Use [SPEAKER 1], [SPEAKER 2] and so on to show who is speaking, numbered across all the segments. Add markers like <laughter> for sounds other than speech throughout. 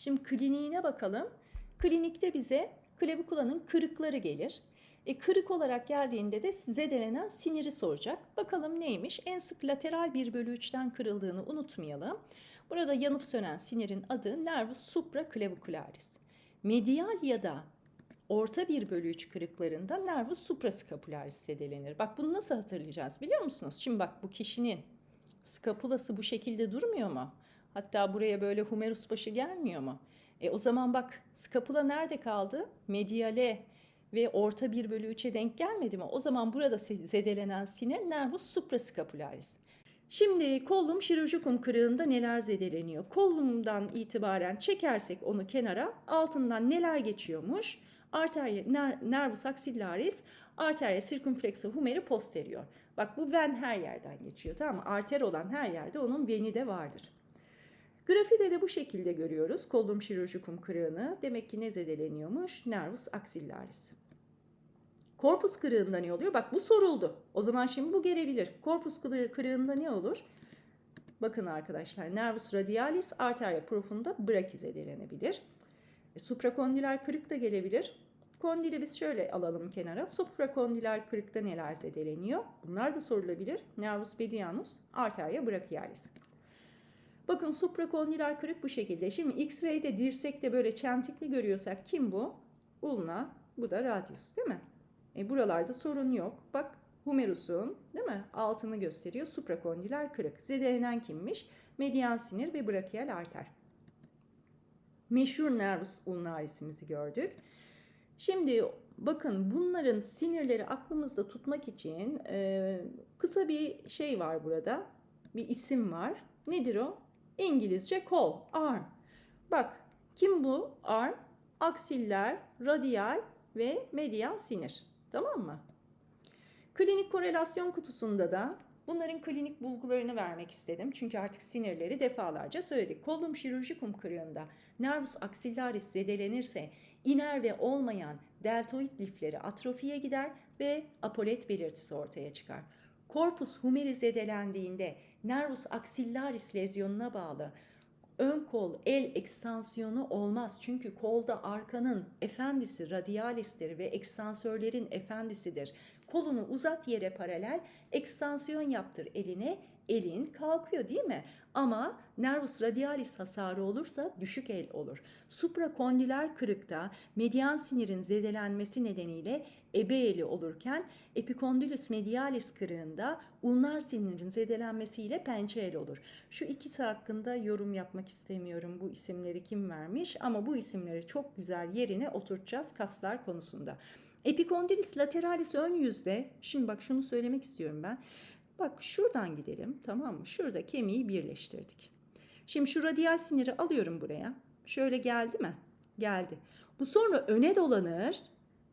[SPEAKER 1] Şimdi kliniğine bakalım. Klinikte bize klavikulanın kırıkları gelir. E, kırık olarak geldiğinde de zedelenen siniri soracak. Bakalım neymiş? En sık lateral 1 bölü 3'ten kırıldığını unutmayalım. Burada yanıp sönen sinirin adı nervus supraclavicularis. Medial ya da orta 1 bölü 3 kırıklarında nervus supraskapularis zedelenir. Bak bunu nasıl hatırlayacağız biliyor musunuz? Şimdi bak bu kişinin skapulası bu şekilde durmuyor mu? Hatta buraya böyle humerus başı gelmiyor mu? E o zaman bak skapula nerede kaldı? Mediale ve orta 1 bölü 3'e denk gelmedi mi? O zaman burada zedelenen sinir nervus supraskapularis. Şimdi kollum şirurgikum kırığında neler zedeleniyor? Kollumdan itibaren çekersek onu kenara altından neler geçiyormuş? Arteria ner- nervus axillaris, arteria circumflexa humeri posterior. Bak bu ven her yerden geçiyor tamam mı? Arter olan her yerde onun veni de vardır. Grafide de bu şekilde görüyoruz kollum şirurgikum kırığını. Demek ki ne zedeleniyormuş? Nervus axillaris. Korpus kırığında ne oluyor? Bak bu soruldu. O zaman şimdi bu gelebilir. Korpus kırığı- kırığında ne olur? Bakın arkadaşlar nervus radialis arteria profunda braki zedelenebilir. E, kırık da gelebilir. Kondili biz şöyle alalım kenara. Suprakondüler kırıkta neler zedeleniyor? Bunlar da sorulabilir. Nervus medianus, arteria brachialis. Bakın suprakondüler kırık bu şekilde. Şimdi X-ray'de dirsekte böyle çentikli görüyorsak kim bu? Ulna, bu da radius değil mi? E buralarda sorun yok. Bak humerus'un değil mi? Altını gösteriyor. Suprakondüler kırık. Zedelenen kimmiş? Median sinir ve brachial arter. Meşhur nervus ulnarisimizi gördük. Şimdi bakın bunların sinirleri aklımızda tutmak için e, kısa bir şey var burada. Bir isim var. Nedir o? İngilizce kol, arm. Bak kim bu? Arm, aksiller, radial ve medial sinir. Tamam mı? Klinik korelasyon kutusunda da bunların klinik bulgularını vermek istedim. Çünkü artık sinirleri defalarca söyledik. Kollum şirurgikum kırığında nervus axillaris zedelenirse inerve olmayan deltoid lifleri atrofiye gider ve apolet belirtisi ortaya çıkar. Korpus humeri zedelendiğinde nervus axillaris lezyonuna bağlı ön kol el ekstansiyonu olmaz. Çünkü kolda arkanın efendisi radialistir ve ekstansörlerin efendisidir. Kolunu uzat yere paralel ekstansiyon yaptır eline elin kalkıyor değil mi? Ama nervus radialis hasarı olursa düşük el olur. Suprakondüler kırıkta median sinirin zedelenmesi nedeniyle ebe eli olurken epikondylus medialis kırığında ulnar sinirin zedelenmesiyle pençe el olur. Şu ikisi hakkında yorum yapmak istemiyorum. Bu isimleri kim vermiş ama bu isimleri çok güzel yerine oturtacağız kaslar konusunda. Epikondylus lateralis ön yüzde, şimdi bak şunu söylemek istiyorum ben. Bak şuradan gidelim tamam mı? Şurada kemiği birleştirdik. Şimdi şu radial siniri alıyorum buraya. Şöyle geldi mi? Geldi. Bu sonra öne dolanır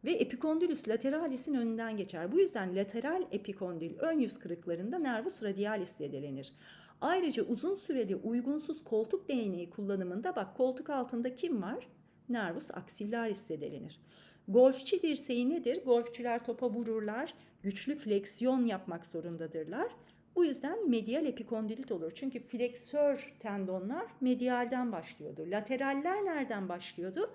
[SPEAKER 1] ve epikondylus lateralis'in önünden geçer. Bu yüzden lateral epikondil ön yüz kırıklarında nervus radialis zedelenir. Ayrıca uzun süreli uygunsuz koltuk değneği kullanımında bak koltuk altında kim var? Nervus axillaris zedelenir. Golfçi dirseği nedir? Golfçüler topa vururlar, güçlü fleksiyon yapmak zorundadırlar. Bu yüzden medial epikondilit olur. Çünkü fleksör tendonlar medialden başlıyordu. Lateraller nereden başlıyordu?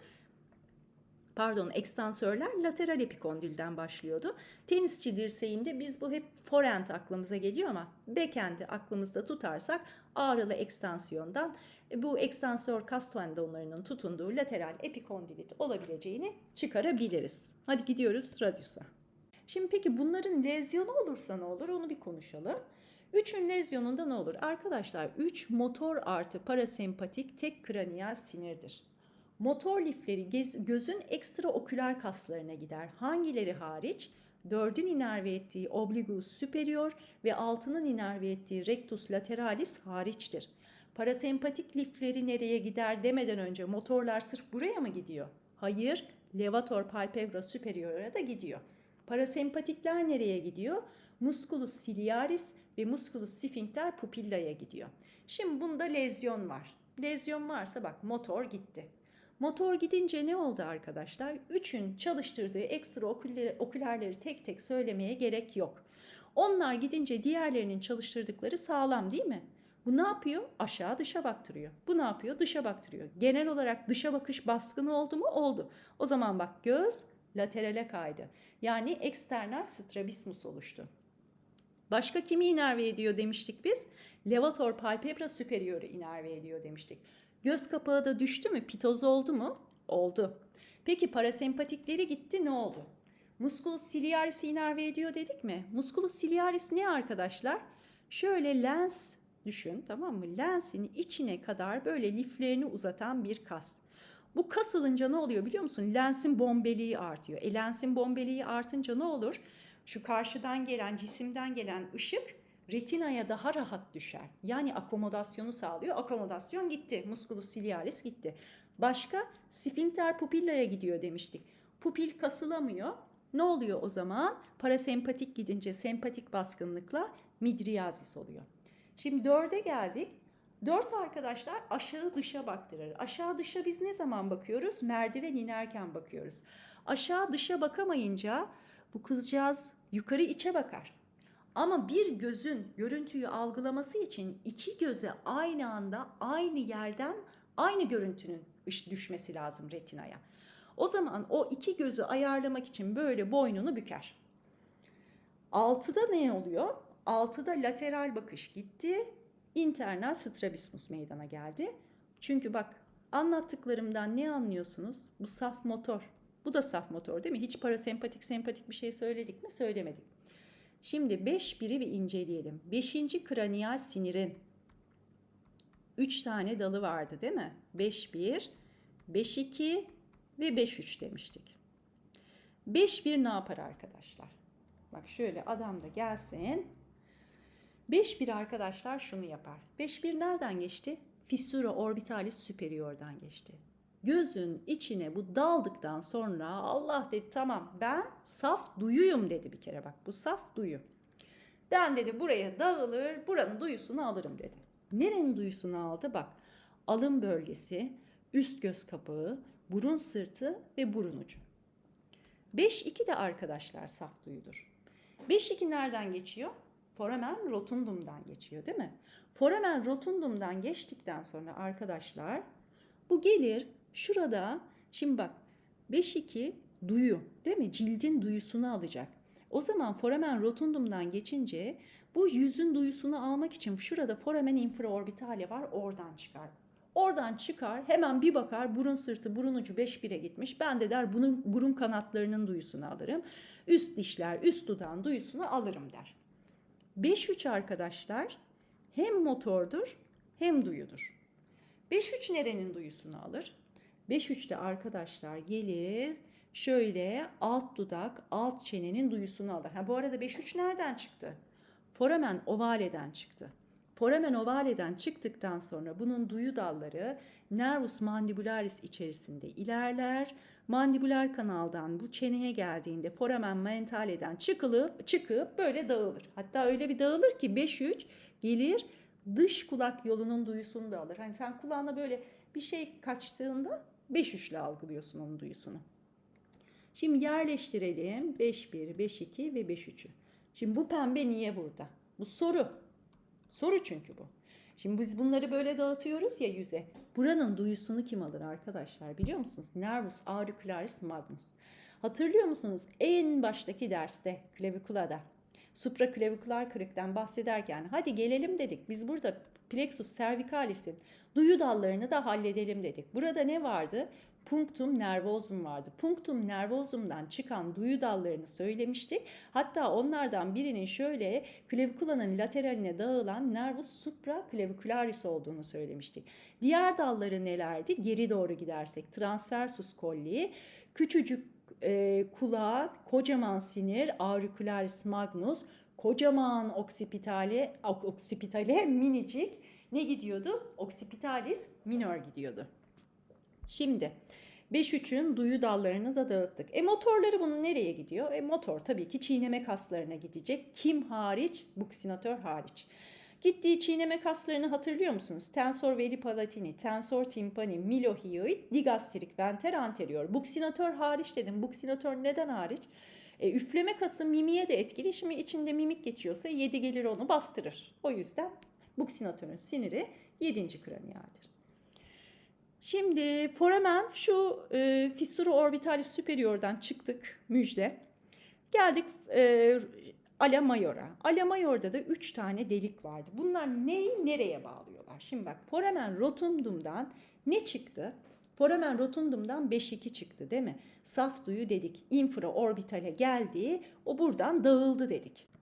[SPEAKER 1] Pardon, ekstansörler lateral epikondilden başlıyordu. Tenisçi dirseğinde biz bu hep forend aklımıza geliyor ama backend'i aklımızda tutarsak ağrılı ekstansiyondan e, bu ekstansör kas tendonlarının tutunduğu lateral epikondilit olabileceğini çıkarabiliriz. Hadi gidiyoruz radyusa. Şimdi peki bunların lezyonu olursa ne olur onu bir konuşalım. Üçün lezyonunda ne olur? Arkadaşlar 3 motor artı parasempatik tek kraniyal sinirdir. Motor lifleri gözün ekstra oküler kaslarına gider. Hangileri hariç? Dördün inerve ettiği obligus superior ve altının inerve ettiği rectus lateralis hariçtir. Parasempatik lifleri nereye gider demeden önce motorlar sırf buraya mı gidiyor? Hayır, levator palpebra superior'a da gidiyor. Parasempatikler nereye gidiyor? Musculus ciliaris ve musculus sphincter pupilla'ya gidiyor. Şimdi bunda lezyon var. Lezyon varsa bak motor gitti. Motor gidince ne oldu arkadaşlar? Üçün çalıştırdığı ekstra okülerleri tek tek söylemeye gerek yok. Onlar gidince diğerlerinin çalıştırdıkları sağlam değil mi? Bu ne yapıyor? Aşağı dışa baktırıyor. Bu ne yapıyor? Dışa baktırıyor. Genel olarak dışa bakış baskını oldu mu? Oldu. O zaman bak göz laterale kaydı. Yani eksternal strabismus oluştu. Başka kimi inerve ediyor demiştik biz? Levator palpebra superior'u inerve ediyor demiştik. Göz kapağı da düştü mü? Pitoz oldu mu? Oldu. Peki parasempatikleri gitti ne oldu? Musculus ciliaris'i inerve ediyor dedik mi? Musculus ciliaris ne arkadaşlar? Şöyle lens düşün tamam mı? Lensin içine kadar böyle liflerini uzatan bir kas. Bu kasılınca ne oluyor biliyor musun? Lensin bombeliği artıyor. E lensin bombeliği artınca ne olur? Şu karşıdan gelen, cisimden gelen ışık retinaya daha rahat düşer. Yani akomodasyonu sağlıyor. Akomodasyon gitti. Musculus ciliaris gitti. Başka sfinkter pupillaya gidiyor demiştik. Pupil kasılamıyor. Ne oluyor o zaman? Parasempatik gidince sempatik baskınlıkla midriyazis oluyor. Şimdi dörde geldik. Dört arkadaşlar aşağı dışa baktırır. Aşağı dışa biz ne zaman bakıyoruz? Merdiven inerken bakıyoruz. Aşağı dışa bakamayınca bu kızcağız yukarı içe bakar. Ama bir gözün görüntüyü algılaması için iki göze aynı anda aynı yerden aynı görüntünün düşmesi lazım retinaya. O zaman o iki gözü ayarlamak için böyle boynunu büker. Altıda ne oluyor? Altıda lateral bakış gitti. internal strabismus meydana geldi. Çünkü bak anlattıklarımdan ne anlıyorsunuz? Bu saf motor. Bu da saf motor değil mi? Hiç parasempatik sempatik bir şey söyledik mi? Söylemedik. Şimdi 5 biri bir inceleyelim. 5. kraniyal sinirin 3 tane dalı vardı değil mi? 5-1, 5-2 ve 5-3 demiştik. 5-1 ne yapar arkadaşlar? Bak şöyle adam da gelsin. 5-1 arkadaşlar şunu yapar. 5-1 nereden geçti? Fissura orbitalis superior'dan geçti. Gözün içine bu daldıktan sonra Allah dedi tamam ben saf duyuyum dedi bir kere bak bu saf duyu. Ben dedi buraya dağılır buranın duyusunu alırım dedi. Nerenin duyusunu aldı bak alın bölgesi, üst göz kapağı, burun sırtı ve burun ucu. 5-2 de arkadaşlar saf duyudur. 5-2 nereden geçiyor? Foramen rotundumdan geçiyor değil mi? Foramen rotundumdan geçtikten sonra arkadaşlar bu gelir şurada şimdi bak 5-2 duyu değil mi? Cildin duyusunu alacak. O zaman foramen rotundumdan geçince bu yüzün duyusunu almak için şurada foramen infraorbitale var oradan çıkar. Oradan çıkar hemen bir bakar burun sırtı burun ucu 5-1'e gitmiş. Ben de der bunun burun kanatlarının duyusunu alırım. Üst dişler üst dudağın duyusunu alırım der. 5-3 arkadaşlar hem motordur hem duyudur. 5-3 nerenin duyusunu alır? 5-3'te arkadaşlar gelir şöyle alt dudak alt çenenin duyusunu alır. Ha, bu arada 5-3 nereden çıktı? Foramen ovaleden çıktı. Foramen ovaleden çıktıktan sonra bunun duyu dalları nervus mandibularis içerisinde ilerler. Mandibular kanaldan bu çeneye geldiğinde foramen mentaleden çıkılıp çıkıp böyle dağılır. Hatta öyle bir dağılır ki 5-3 gelir dış kulak yolunun duyusunu da alır. Hani sen kulağına böyle bir şey kaçtığında 5-3 ile algılıyorsun onun duyusunu. Şimdi yerleştirelim 5-1, 5-2 ve 5-3'ü. Şimdi bu pembe niye burada? Bu soru. Soru çünkü bu. Şimdi biz bunları böyle dağıtıyoruz ya yüze. Buranın duyusunu kim alır arkadaşlar biliyor musunuz? Nervus auricularis magnus. Hatırlıyor musunuz? En baştaki derste klavikulada supraklavikular kırıktan bahsederken hadi gelelim dedik. Biz burada plexus cervicalis'in duyu dallarını da halledelim dedik. Burada ne vardı? Punctum nervosum vardı. Punctum nervosum'dan çıkan duyu dallarını söylemiştik. Hatta onlardan birinin şöyle klavikulanın lateraline dağılan nervus supraclavicularis olduğunu söylemiştik. Diğer dalları nelerdi? Geri doğru gidersek transversus colli, küçücük e, kulağa, kocaman sinir, auricularis magnus, kocaman oksipitale, oksipitale <laughs> minicik ne gidiyordu? Occipitalis minor gidiyordu. Şimdi 5-3'ün duyu dallarını da dağıttık. E motorları bunun nereye gidiyor? E motor tabii ki çiğneme kaslarına gidecek. Kim hariç? Buksinatör hariç. Gittiği çiğneme kaslarını hatırlıyor musunuz? Tensor veri palatini, tensor timpani, milohioid, digastrik, venter anterior. Buksinatör hariç dedim. Buksinatör neden hariç? E, üfleme kası mimiye de etkili. Şimdi içinde mimik geçiyorsa yedi gelir onu bastırır. O yüzden Buccinatörün siniri 7. kraniyaldir. Şimdi foramen şu e, fissura orbitalis superior'dan çıktık müjde. Geldik e, ala mayora. Ala mayorda da 3 tane delik vardı. Bunlar neyi nereye bağlıyorlar? Şimdi bak foramen rotundumdan ne çıktı? Foramen rotundumdan 5-2 çıktı değil mi? Saf duyu dedik. Infra orbitale geldi. O buradan dağıldı dedik.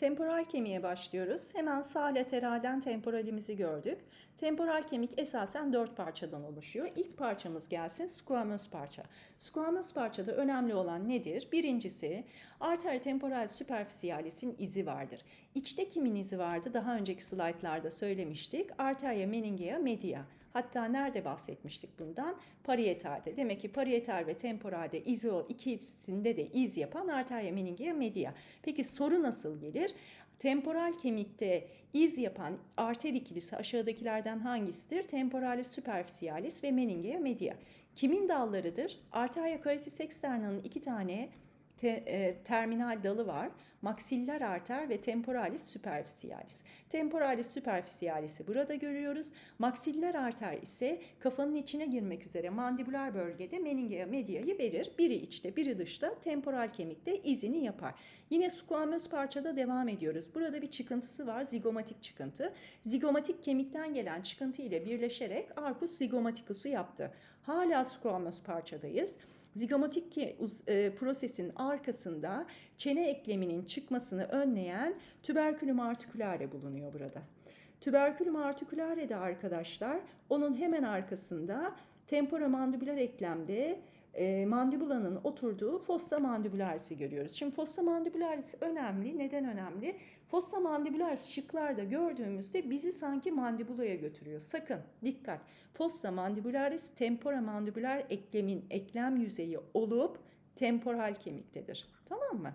[SPEAKER 1] Temporal kemiğe başlıyoruz. Hemen sağ lateralden temporalimizi gördük. Temporal kemik esasen dört parçadan oluşuyor. İlk parçamız gelsin squamous parça. Squamous parçada önemli olan nedir? Birincisi arter temporal superficialis'in izi vardır. İçte kimin izi vardı? Daha önceki slaytlarda söylemiştik. Arteria meningea media. Hatta nerede bahsetmiştik bundan? Parietalde. Demek ki parietal ve temporalde izi o ikisinde de iz yapan arteria meningea media. Peki soru nasıl gelir? Temporal kemikte iz yapan arter ikilisi aşağıdakilerden hangisidir? Temporalis superficialis ve meningea media. Kimin dallarıdır? Arteria carotis externa'nın iki tane te, e, terminal dalı var. Maksiller arter ve temporalis superficialis. Temporalis superficialis'i burada görüyoruz. Maksiller arter ise kafanın içine girmek üzere mandibular bölgede meningea media'yı verir. Biri içte, biri dışta temporal kemikte izini yapar. Yine squamous parçada devam ediyoruz. Burada bir çıkıntısı var, zigomatik çıkıntı. Zigomatik kemikten gelen çıkıntı ile birleşerek arcus zigomaticus'u yaptı. Hala squamous parçadayız. Zigomatik e, prosesin arkasında çene ekleminin çıkmasını önleyen tüberkülüm articulare bulunuyor burada. Tüberkülüm articulare de arkadaşlar onun hemen arkasında temporomandibular eklemde e, mandibulanın oturduğu fossa mandibularis'i görüyoruz. Şimdi fossa mandibularis önemli. Neden önemli? Fossa mandibularis şıklarda gördüğümüzde bizi sanki mandibulaya götürüyor. Sakın dikkat. Fossa mandibularis tempora mandibular eklemin eklem yüzeyi olup temporal kemiktedir. Tamam mı?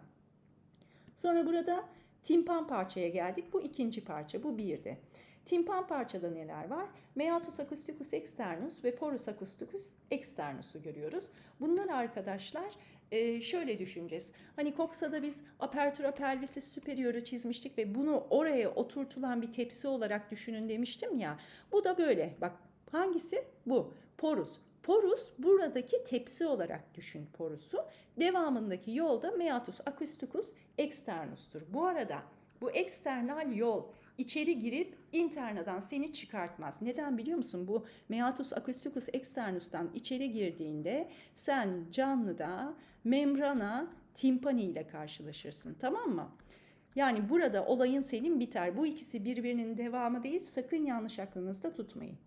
[SPEAKER 1] Sonra burada timpan parçaya geldik. Bu ikinci parça. Bu birdi. Timpan parçada neler var? Meatus acousticus externus ve porus acousticus externus'u görüyoruz. Bunlar arkadaşlar e, şöyle düşüneceğiz. Hani Coxa'da biz apertura pelvisi superior'u çizmiştik ve bunu oraya oturtulan bir tepsi olarak düşünün demiştim ya. Bu da böyle. Bak hangisi? Bu. Porus. Porus buradaki tepsi olarak düşün porusu. Devamındaki yolda meatus acousticus externus'tur. Bu arada bu eksternal yol içeri girip internadan seni çıkartmaz. Neden biliyor musun? Bu meatus acousticus externus'tan içeri girdiğinde sen canlıda membrana timpani ile karşılaşırsın. Tamam mı? Yani burada olayın senin biter. Bu ikisi birbirinin devamı değil. Sakın yanlış aklınızda tutmayın.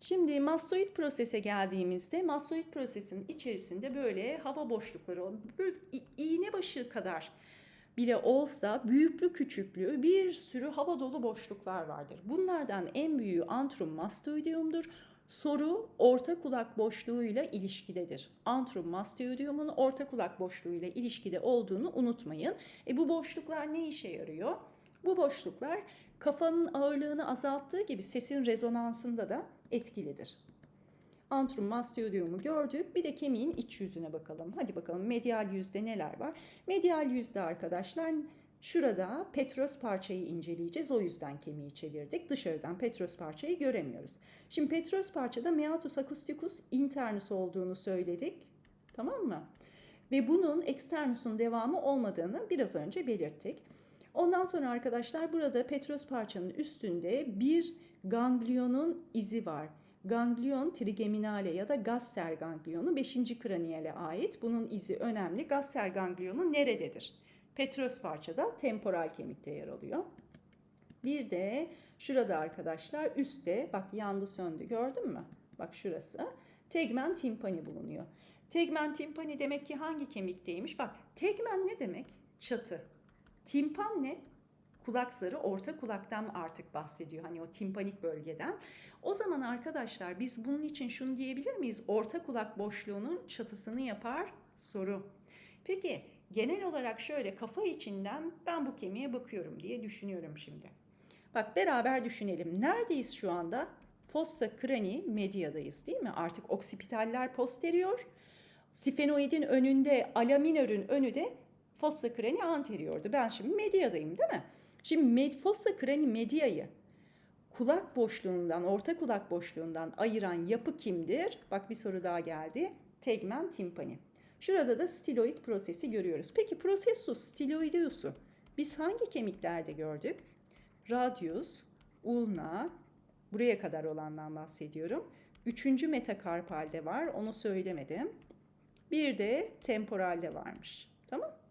[SPEAKER 1] Şimdi mastoid prosese geldiğimizde mastoid prosesin içerisinde böyle hava boşlukları, böyle iğne başı kadar bile olsa büyüklü küçüklü bir sürü hava dolu boşluklar vardır. Bunlardan en büyüğü antrum mastoideum'dur. Soru orta kulak boşluğuyla ilişkidedir. Antrum mastoideum'un orta kulak boşluğuyla ilişkide olduğunu unutmayın. E bu boşluklar ne işe yarıyor? Bu boşluklar kafanın ağırlığını azalttığı gibi sesin rezonansında da etkilidir. Antrum mastoideum'u gördük. Bir de kemiğin iç yüzüne bakalım. Hadi bakalım medial yüzde neler var? Medial yüzde arkadaşlar şurada petros parçayı inceleyeceğiz. O yüzden kemiği çevirdik. Dışarıdan petros parçayı göremiyoruz. Şimdi petros parçada meatus acousticus internus olduğunu söyledik. Tamam mı? Ve bunun externusun devamı olmadığını biraz önce belirttik. Ondan sonra arkadaşlar burada petros parçanın üstünde bir ganglionun izi var ganglion trigeminale ya da Gasser ganglionu 5. kraniyele ait. Bunun izi önemli. Gasser ganglionu nerededir? Petros parçada temporal kemikte yer alıyor. Bir de şurada arkadaşlar üstte bak yandı söndü gördün mü? Bak şurası. Tegmen timpani bulunuyor. Tegmen timpani demek ki hangi kemikteymiş? Bak tegmen ne demek? Çatı. Timpan ne? Kulak zarı orta kulaktan artık bahsediyor. Hani o timpanik bölgeden. O zaman arkadaşlar biz bunun için şunu diyebilir miyiz? Orta kulak boşluğunun çatısını yapar soru. Peki genel olarak şöyle kafa içinden ben bu kemiğe bakıyorum diye düşünüyorum şimdi. Bak beraber düşünelim. Neredeyiz şu anda? Fossa crani mediadayız değil mi? Artık oksipitaller posterior. Sifenoidin önünde, alaminörün önü de fossa crani anteriordu. Ben şimdi mediadayım değil mi? Şimdi med, fossa crani media'yı kulak boşluğundan, orta kulak boşluğundan ayıran yapı kimdir? Bak bir soru daha geldi. Tegmen timpani. Şurada da stiloid prosesi görüyoruz. Peki processus stiloideus'u biz hangi kemiklerde gördük? Radius, ulna, buraya kadar olandan bahsediyorum. Üçüncü metakarpalde var, onu söylemedim. Bir de temporalde varmış. Tamam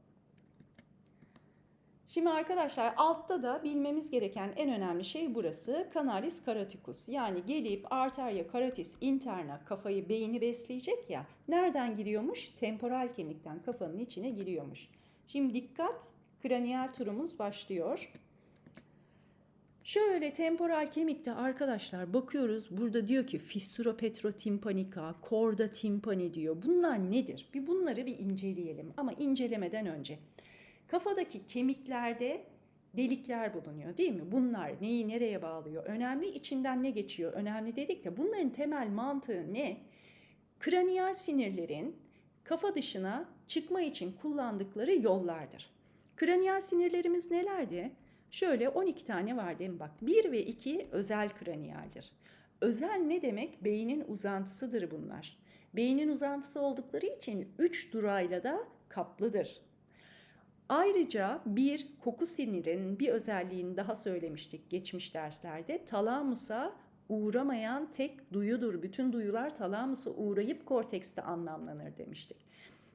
[SPEAKER 1] Şimdi arkadaşlar altta da bilmemiz gereken en önemli şey burası. Canalis caroticus. Yani gelip arteria carotis interna kafayı beyni besleyecek ya. Nereden giriyormuş? Temporal kemikten kafanın içine giriyormuş. Şimdi dikkat kraniyal turumuz başlıyor. Şöyle temporal kemikte arkadaşlar bakıyoruz. Burada diyor ki fissura petrotimpanica, chorda timpani diyor. Bunlar nedir? Bir bunları bir inceleyelim. Ama incelemeden önce kafadaki kemiklerde delikler bulunuyor değil mi? Bunlar neyi nereye bağlıyor? Önemli içinden ne geçiyor? Önemli dedik de bunların temel mantığı ne? Kraniyal sinirlerin kafa dışına çıkma için kullandıkları yollardır. Kraniyal sinirlerimiz nelerdi? Şöyle 12 tane var değil mi? Bak 1 ve 2 özel kraniyaldir. Özel ne demek? Beynin uzantısıdır bunlar. Beynin uzantısı oldukları için 3 durayla da kaplıdır. Ayrıca bir koku sinirinin bir özelliğini daha söylemiştik geçmiş derslerde. Talamusa uğramayan tek duyudur. Bütün duyular talamusa uğrayıp kortekste anlamlanır demiştik.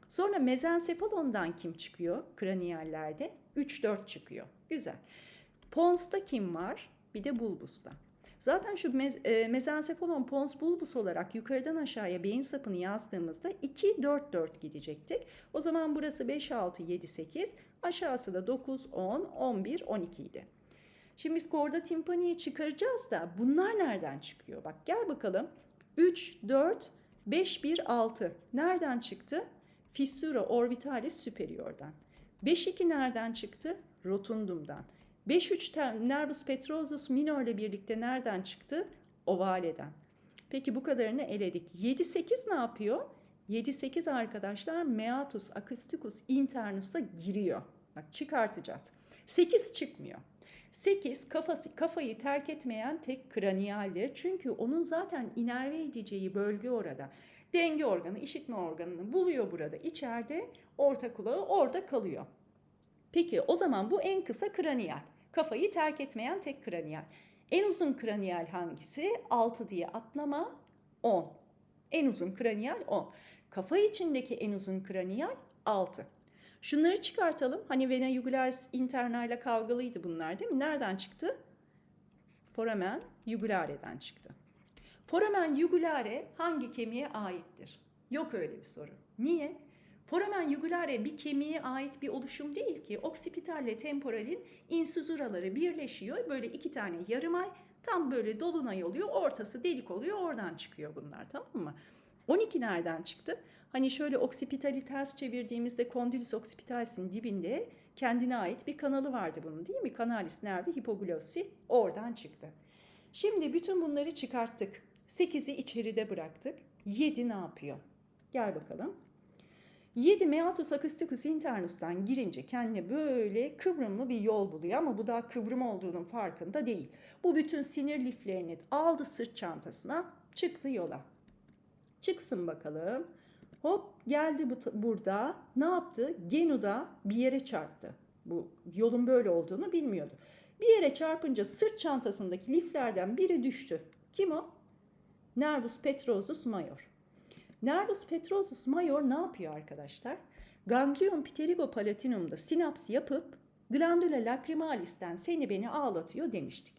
[SPEAKER 1] Sonra mezenσefalondan kim çıkıyor kraniyallerde? 3-4 çıkıyor. Güzel. Pons'ta kim var? Bir de bulbusta. Zaten şu mez, e, mezenσefalon pons bulbus olarak yukarıdan aşağıya beyin sapını yazdığımızda 2 4 4 gidecektik. O zaman burası 5 6 7 8, aşağısı da 9 10 11 12 idi. Şimdi biz korda timpaniyi çıkaracağız da bunlar nereden çıkıyor? Bak gel bakalım. 3 4 5 1 6 nereden çıktı? Fissura orbitalis superior'dan. 5 2 nereden çıktı? Rotundum'dan. 5-3 nervus petrosus minor ile birlikte nereden çıktı? Ovaleden. Peki bu kadarını eledik. 7-8 ne yapıyor? 7-8 arkadaşlar meatus acousticus internus'a giriyor. Bak çıkartacağız. 8 çıkmıyor. 8 kafası, kafayı terk etmeyen tek kraniyaldir. Çünkü onun zaten inerve edeceği bölge orada. Denge organı, işitme organını buluyor burada. İçeride orta kulağı orada kalıyor. Peki o zaman bu en kısa kraniyal. Kafayı terk etmeyen tek kraniyal. En uzun kraniyal hangisi? 6 diye atlama 10. En uzun kraniyal 10. Kafa içindeki en uzun kraniyal 6. Şunları çıkartalım. Hani vena jugularis interna ile kavgalıydı bunlar değil mi? Nereden çıktı? Foramen jugulare'den çıktı. Foramen jugulare hangi kemiğe aittir? Yok öyle bir soru. Niye? Foramen jugulare bir kemiğe ait bir oluşum değil ki. Oksipitalle temporalin insuzuraları birleşiyor. Böyle iki tane yarım ay tam böyle dolunay oluyor. Ortası delik oluyor. Oradan çıkıyor bunlar tamam mı? 12 nereden çıktı? Hani şöyle oksipitali ters çevirdiğimizde kondylus occipitalis'in dibinde kendine ait bir kanalı vardı bunun değil mi? Canalis nervi hipoglossi oradan çıktı. Şimdi bütün bunları çıkarttık. 8'i içeride bıraktık. 7 ne yapıyor? Gel bakalım. 7 meatus acousticus internus'tan girince kendine böyle kıvrımlı bir yol buluyor ama bu daha kıvrım olduğunun farkında değil. Bu bütün sinir liflerini aldı sırt çantasına çıktı yola. Çıksın bakalım. Hop geldi bu burada. Ne yaptı? Genu'da bir yere çarptı. Bu yolun böyle olduğunu bilmiyordu. Bir yere çarpınca sırt çantasındaki liflerden biri düştü. Kim o? Nervus petrosus major. Nervus petrosus major ne yapıyor arkadaşlar? Ganglion pterigopalatinumda sinaps yapıp glandula lacrimalis'ten seni beni ağlatıyor demiştik.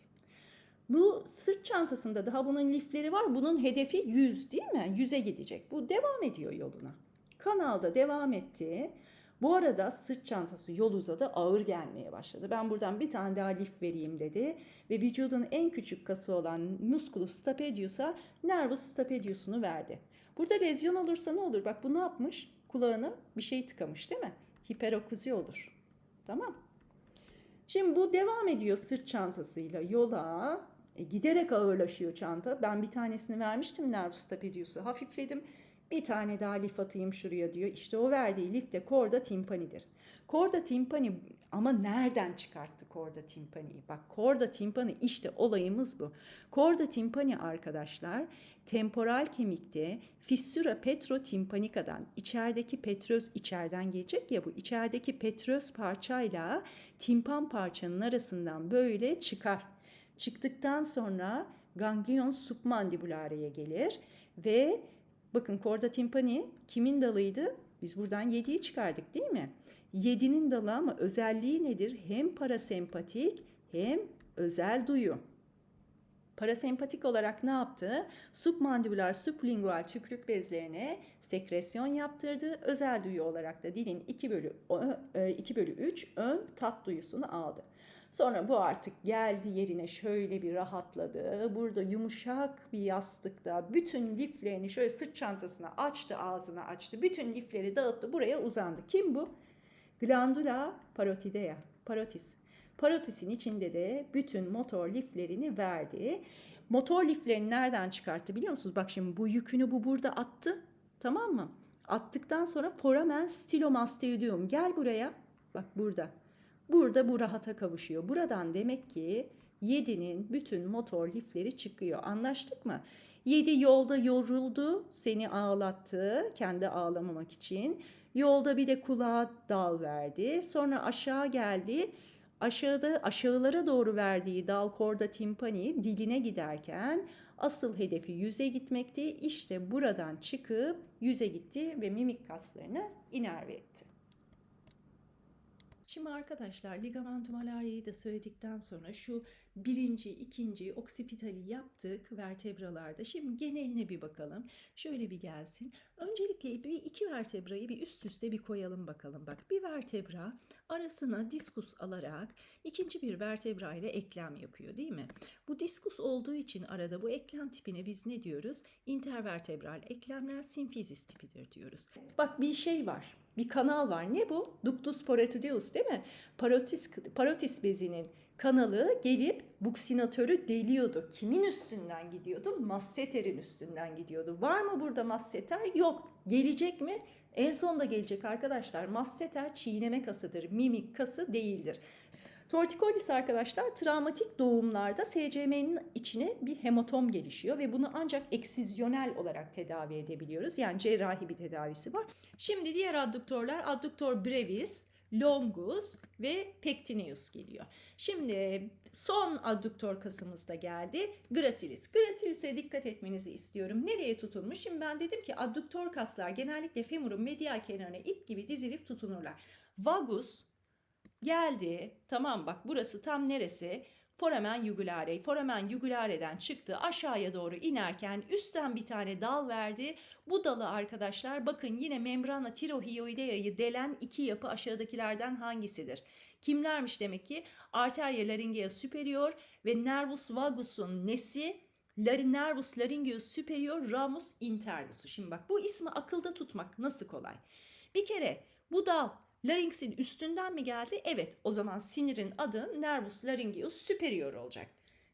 [SPEAKER 1] Bu sırt çantasında daha bunun lifleri var. Bunun hedefi 100 değil mi? 100'e gidecek. Bu devam ediyor yoluna. Kanalda devam etti. Bu arada sırt çantası yol uzadı ağır gelmeye başladı. Ben buradan bir tane daha lif vereyim dedi. Ve vücudun en küçük kası olan musculus stapedius'a nervus stapedius'unu verdi. Burada lezyon olursa ne olur? Bak bu ne yapmış? Kulağına bir şey tıkamış değil mi? Hiperokuzi olur. Tamam. Şimdi bu devam ediyor sırt çantasıyla yola. E, giderek ağırlaşıyor çanta. Ben bir tanesini vermiştim nervus stapedius'u. Hafifledim. Bir tane daha lif atayım şuraya diyor. İşte o verdiği lif de korda timpanidir. Korda timpani Ama nereden çıkarttı korda timpaniyi? Bak korda timpani işte olayımız bu. Korda timpani arkadaşlar temporal kemikte fissura petrotimpanika'dan içerideki petröz içeriden gelecek ya bu içerideki petröz parçayla timpan parçanın arasından böyle çıkar. Çıktıktan sonra ganglion submandibulare'ye gelir ve bakın korda timpani kimin dalıydı? Biz buradan 7'yi çıkardık değil mi? 7'nin dalı ama özelliği nedir? Hem parasempatik hem özel duyu. Parasempatik olarak ne yaptı? Submandibular, sublingual tükrük bezlerine sekresyon yaptırdı. Özel duyu olarak da dilin 2 bölü, 2 bölü 3 ön tat duyusunu aldı. Sonra bu artık geldi yerine şöyle bir rahatladı. Burada yumuşak bir yastıkta bütün liflerini şöyle sırt çantasına açtı, ağzını açtı. Bütün lifleri dağıttı, buraya uzandı. Kim bu? Glandula parotidea, parotis. Parotisin içinde de bütün motor liflerini verdi. Motor liflerini nereden çıkarttı biliyor musunuz? Bak şimdi bu yükünü bu burada attı. Tamam mı? Attıktan sonra foramen stilomastoideum. Gel buraya. Bak burada. Burada bu rahata kavuşuyor. Buradan demek ki 7'nin bütün motor lifleri çıkıyor. Anlaştık mı? 7 yolda yoruldu, seni ağlattı kendi ağlamamak için. Yolda bir de kulağa dal verdi. Sonra aşağı geldi. Aşağıda aşağılara doğru verdiği dal korda timpani diline giderken asıl hedefi yüze gitmekti. İşte buradan çıkıp yüze gitti ve mimik kaslarını inerve etti. Şimdi arkadaşlar ligamentum malaria'yı da söyledikten sonra şu birinci, ikinci oksipitali yaptık vertebralarda. Şimdi geneline bir bakalım. Şöyle bir gelsin. Öncelikle bir iki vertebrayı bir üst üste bir koyalım bakalım. Bak bir vertebra arasına diskus alarak ikinci bir vertebra ile eklem yapıyor değil mi? Bu diskus olduğu için arada bu eklem tipine biz ne diyoruz? Intervertebral eklemler simfizis tipidir diyoruz. Bak bir şey var bir kanal var. Ne bu? Ductus parotideus değil mi? Parotis, parotis bezinin kanalı gelip buksinatörü deliyordu. Kimin üstünden gidiyordu? Masseter'in üstünden gidiyordu. Var mı burada masseter? Yok. Gelecek mi? En sonda gelecek arkadaşlar. Masseter çiğneme kasıdır. Mimik kası değildir. Tortikolis arkadaşlar travmatik doğumlarda SCM'nin içine bir hematom gelişiyor ve bunu ancak eksizyonel olarak tedavi edebiliyoruz. Yani cerrahi bir tedavisi var. Şimdi diğer adduktorlar adduktor brevis, longus ve pectineus geliyor. Şimdi son adduktor kasımız da geldi. Gracilis. Gracilis'e dikkat etmenizi istiyorum. Nereye tutulmuş? Şimdi ben dedim ki adduktor kaslar genellikle femurun medial kenarına ip gibi dizilip tutunurlar. Vagus geldi. Tamam bak burası tam neresi? Foramen jugulare. Foramen jugulare'den çıktı. Aşağıya doğru inerken üstten bir tane dal verdi. Bu dalı arkadaşlar bakın yine membrana tirohioidea'yı delen iki yapı aşağıdakilerden hangisidir? Kimlermiş demek ki? Arteria laryngea superior ve nervus vagus'un nesi? Nervus laryngeus superior ramus internus'u. Şimdi bak bu ismi akılda tutmak nasıl kolay? Bir kere bu dal Larynx'in üstünden mi geldi? Evet. O zaman sinirin adı nervus laryngeus superior olacak.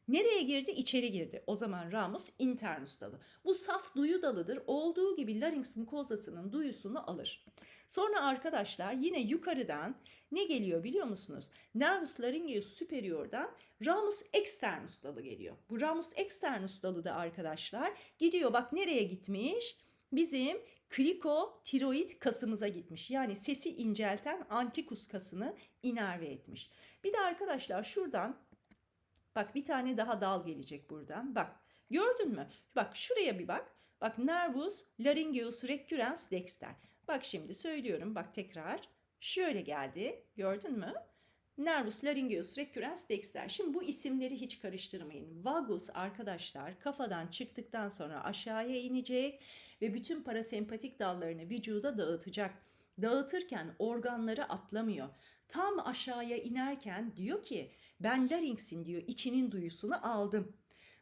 [SPEAKER 1] Nereye girdi? İçeri girdi. O zaman ramus internus dalı. Bu saf duyu dalıdır. Olduğu gibi larynx mukozasının duyusunu alır. Sonra arkadaşlar yine yukarıdan ne geliyor biliyor musunuz? Nervus laryngeus superior'dan ramus externus dalı geliyor. Bu ramus externus dalı da arkadaşlar gidiyor bak nereye gitmiş? Bizim Kriko tiroid kasımıza gitmiş. Yani sesi incelten antikus kasını inerve etmiş. Bir de arkadaşlar şuradan bak bir tane daha dal gelecek buradan. Bak gördün mü? Bak şuraya bir bak. Bak nervus laryngeus recurrens dexter. Bak şimdi söylüyorum bak tekrar. Şöyle geldi. Gördün mü? Nervus laryngeus recurrens dexter. Şimdi bu isimleri hiç karıştırmayın. Vagus arkadaşlar kafadan çıktıktan sonra aşağıya inecek ve bütün parasempatik dallarını vücuda dağıtacak. Dağıtırken organları atlamıyor. Tam aşağıya inerken diyor ki ben larynx'in diyor içinin duyusunu aldım.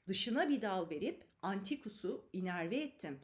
[SPEAKER 1] Dışına bir dal verip antikusu inerve ettim.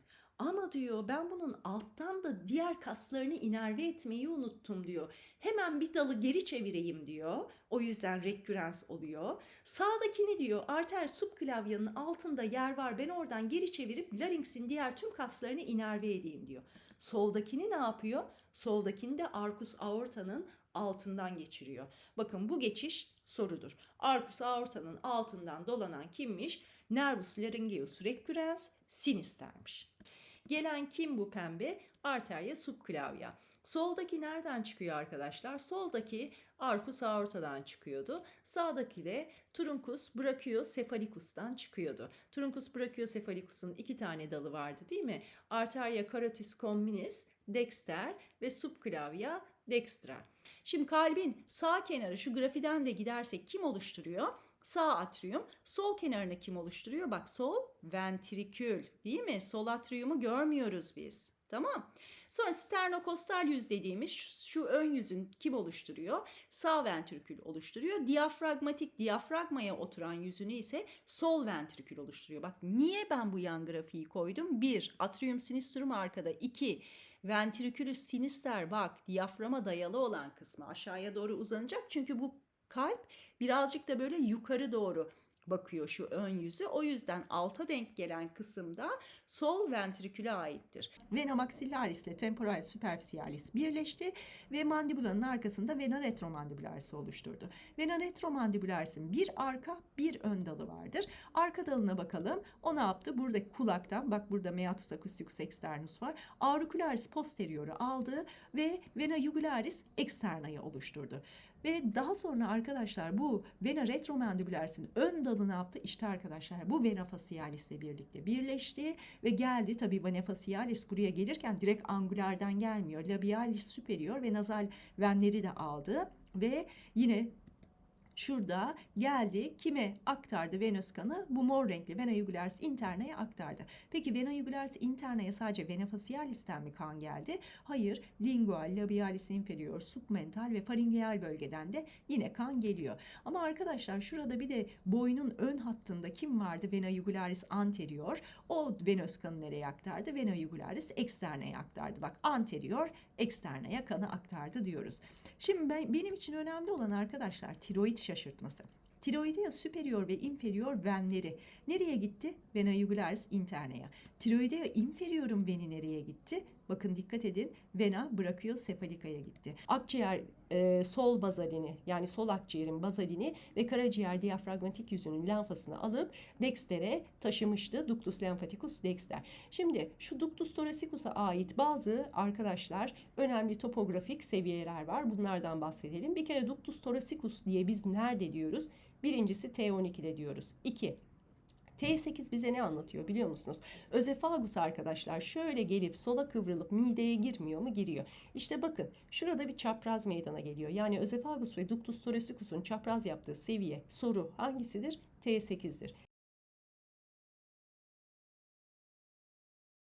[SPEAKER 1] Ama diyor ben bunun alttan da diğer kaslarını inerve etmeyi unuttum diyor. Hemen bir dalı geri çevireyim diyor. O yüzden rekürens oluyor. Sağdakini diyor arter subklavyanın altında yer var ben oradan geri çevirip larynx'in diğer tüm kaslarını inerve edeyim diyor. Soldakini ne yapıyor? Soldakini de arkus aortanın altından geçiriyor. Bakın bu geçiş sorudur. Arcus aortanın altından dolanan kimmiş? Nervus laryngeus recurrens sinistermiş. Gelen kim bu pembe? Arteria subclavia. Soldaki nereden çıkıyor arkadaşlar? Soldaki arcus aortadan çıkıyordu. Sağdaki de truncus brachiocephalicus'tan çıkıyordu. Truncus brachiocephalicus'un iki tane dalı vardı değil mi? Arteria carotis communis dexter ve subclavia dextra. Şimdi kalbin sağ kenarı şu grafiden de gidersek kim oluşturuyor? Sağ atrium. Sol kenarını kim oluşturuyor? Bak sol ventrikül değil mi? Sol atriumu görmüyoruz biz. Tamam. Sonra sternokostal yüz dediğimiz şu, şu ön yüzün kim oluşturuyor? Sağ ventrikül oluşturuyor. Diyafragmatik diyafragmaya oturan yüzünü ise sol ventrikül oluşturuyor. Bak niye ben bu yan grafiği koydum? 1. Atrium sinistrum arkada. 2. Ventrikülüs sinister bak diyaframa dayalı olan kısmı aşağıya doğru uzanacak. Çünkü bu kalp birazcık da böyle yukarı doğru bakıyor şu ön yüzü. O yüzden alta denk gelen kısımda sol ventriküle aittir. Vena maxillaris ile temporalis superficialis birleşti ve mandibulanın arkasında vena retromandibularis'i oluşturdu. Vena retromandibularis'in bir arka bir ön dalı vardır. Arka dalına bakalım. O ne yaptı? Burada kulaktan bak burada meatus acousticus externus var. Auricularis posterioru aldı ve vena jugularis externa'yı oluşturdu. Ve daha sonra arkadaşlar bu vena retromandibularis'in ön dalı ne yaptı? İşte arkadaşlar bu vena facialis ile birlikte birleşti ve geldi. Tabii vena facialis buraya gelirken direkt angulardan gelmiyor. Labialis superior ve nazal venleri de aldı ve yine şurada geldi kime aktardı venöz kanı? Bu mor renkli vena jugularis interna'ya aktardı. Peki vena jugularis interna'ya sadece vena facialis'ten mi kan geldi? Hayır, lingual, labialis inferior, submental ve faringeal bölgeden de yine kan geliyor. Ama arkadaşlar şurada bir de boynun ön hattında kim vardı? Vena jugularis anterior. O venöz kanı nereye aktardı? Vena jugularis externa'ya aktardı. Bak anterior, externa'ya kanı aktardı diyoruz. Şimdi ben, benim için önemli olan arkadaşlar tiroid şaşırtması. Tiroidea superior ve inferior venleri nereye gitti? Vena jugularis interna'ya. Tiroidea inferior'un veni nereye gitti? Bakın dikkat edin. Vena brachiocephalica'ya gitti. Akciğer e, sol bazalini yani sol akciğerin bazalini ve karaciğer diyafragmatik yüzünün lenfasını alıp dexter'e taşımıştı. Ductus lymphaticus dexter. Şimdi şu ductus thoracicus'a ait bazı arkadaşlar önemli topografik seviyeler var. Bunlardan bahsedelim. Bir kere ductus thoracicus diye biz nerede diyoruz? Birincisi T12'de diyoruz. 2. T8 bize ne anlatıyor biliyor musunuz? Özefagus arkadaşlar şöyle gelip sola kıvrılıp mideye girmiyor mu? Giriyor. İşte bakın şurada bir çapraz meydana geliyor. Yani özefagus ve ductus thoracicus'un çapraz yaptığı seviye soru hangisidir? T8'dir.